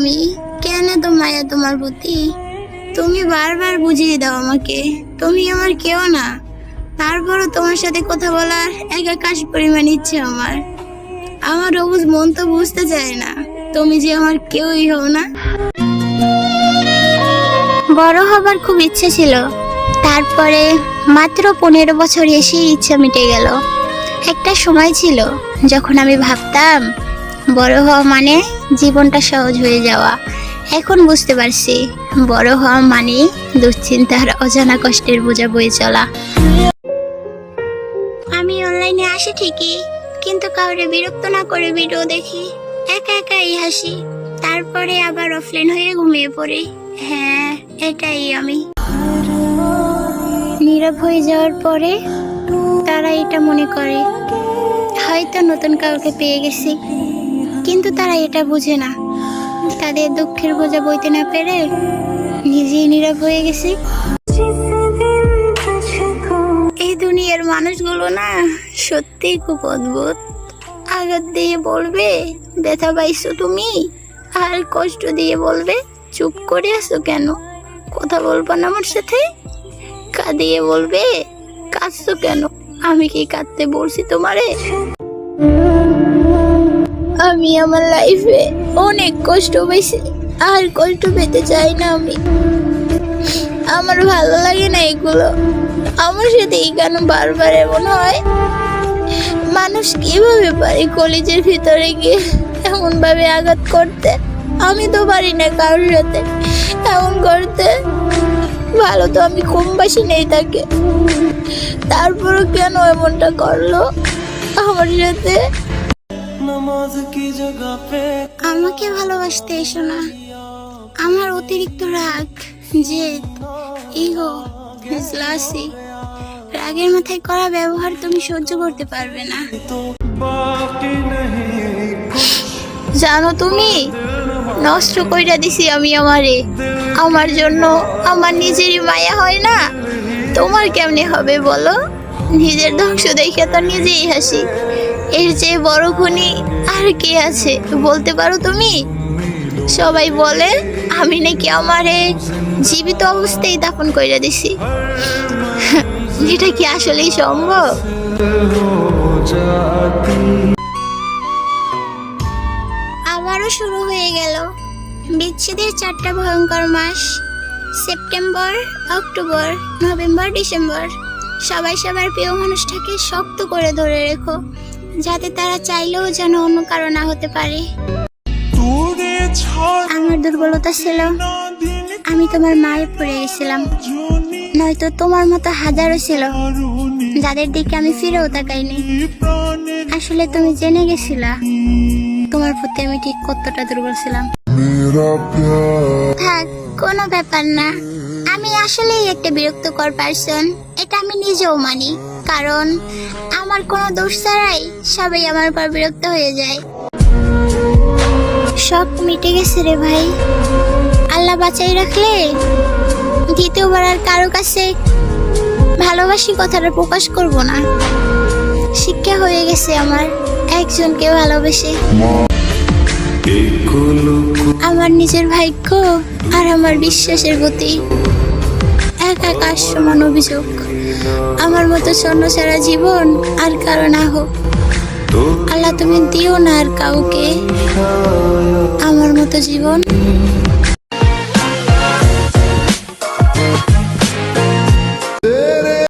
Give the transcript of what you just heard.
আমি? কেন তো মায়া তোমার প্রতি? তুমি বারবার বুঝিয়ে দাও আমাকে। তুমি আমার কেউ না। তারপরও তোমার সাথে কথা বলার এক আকাশ পরিমাণ ইচ্ছে আমার। আমার অবুজ মন তো বুঝতে চায় না। তুমি যে আমার কেউই হও না। বড় হবার খুব ইচ্ছে ছিল। তারপরে মাত্র পনেরো বছর এসেই ইচ্ছা মিটে গেল। একটা সময় ছিল যখন আমি ভাবতাম বড় হওয়া মানে জীবনটা সহজ হয়ে যাওয়া। এখন বুঝতে পারছি, বড় হওয়া মানে দুশ্চিন্তার, অজানা কষ্টের বোঝা বয়ে চলা। আমি অনলাইনে আসি ঠিকই, কিন্তু কাউরে বিরক্ত না করে ভিডিও দেখি। একা একাই হাসি, তারপরে আবার অফলাইন হয়ে ঘুমিয়ে পড়ি। হ্যাঁ এটাই আমি। নীরব হয়ে যাওয়ার পরে তারা এটা মনে করে। হয়তো নতুন কাউকে পেয়ে গেছি। কিন্তু তারা এটা বুঝে না। তাদের দুঃখের বোঝা বইতে না পেরে নিজেই নীরব হয়ে গেছি। এই দুনিয়ার মানুষগুলো না সত্যিই খুব অদ্ভুত। আঘাত দিয়ে বলবে, ব্যথা পাইছো তুমি? আর কষ্ট দিয়ে বলবে, চুপ করে আছো কেন? কথা বলব না আমার সাথে? কাঁদিয়ে বলবে, কাঁদছো কেন? আমি কি কাঁদতে বলছি তোমারে? আমি আমার লাইফে অনেক কষ্ট পেয়েছি আর কষ্ট পেতে চাই না আমি। আমার ভালো লাগে না এগুলো। আমার সাথে এই কেন বারবার এমন হয়, মানুষ কীভাবে পারে কলেজের ভিতরে গিয়ে এমনভাবে আঘাত করতে? আমি তো পারি না কারোর সাথে এমন করতে। ভালো তো আমি কম বাসি নেই তাকে। তারপরও কেন এমনটা করল? আমার সাথে আমাকে ভালোবাসতে এসো না। আমার অতিরিক্ত রাগ, জেদ, ইগো লাসি রাগের মাথায় করা ব্যবহার তুমি সহ্য করতে পারবে না। জানো তুমি, নষ্ট কইরা দিছি আমি আমারে। আমার জন্য আমার নিজেরই মায়া হয় না? তোমার কেমনে হবে বলো? নিজের ধ্বংস দেখে তো নিজেই হাসি। এর চেয়ে বড় খুনি আর কে আছে, বলতে পারো তুমি? সবাই বলে, আমি নাকি আমারে জীবিত অবস্থায় দাফন কইরা দিছি। এটা কি আসলেই সম্ভব? আবারও শুরু হয়ে গেল। বিচ্ছেদের চারটা ভয়ঙ্কর মাস। September, October, November, December. সবাই সবার প্রিয় মানুষটাকে শক্ত করে ধরে রেখো যাতে তারা চাইলেও যেন অন্য কারও না হতে পারে। আমার দুর্বলতা ছিল আমি তোমার মায়ে পড়ে গেছিলাম। নয়তো তোমার মতো হাজারও ছিল যাদের দিকে আমি ফিরেও তাকাইনি। আসলে তুমি জেনে গেছিলা তোমার প্রতি আমি ঠিক কতটা দুর্বল ছিলাম। থাক কোনো ব্যাপার না। আমি আসলেই একটা বিরক্তকর পার্সন এটা আমি নিজেও মানি কারণ আমার কোনো দোষ ছাড়াই সবাই আমার উপর বিরক্ত হয়ে যায়। সব মিটে গেছে রে ভাই। আল্লাহ বাঁচাই রাখলে দ্বিতীয়বার আর কারও কাছে ভালোবাসি কথাটা প্রকাশ করব না। শিক্ষা হয়ে গেছে আমার একজনকে ভালোবেসে। আমার নিজের ভাগ্য আর আমার বিশ্বাসের প্রতি। এক আকাশ সমান অভিযোগ। আমার মতো স্বর্ণ ছাড়া জীবন আর কারও না হোক। আল্লাহ তুমি দিও না আর কাউকে। আমার মতো জীবন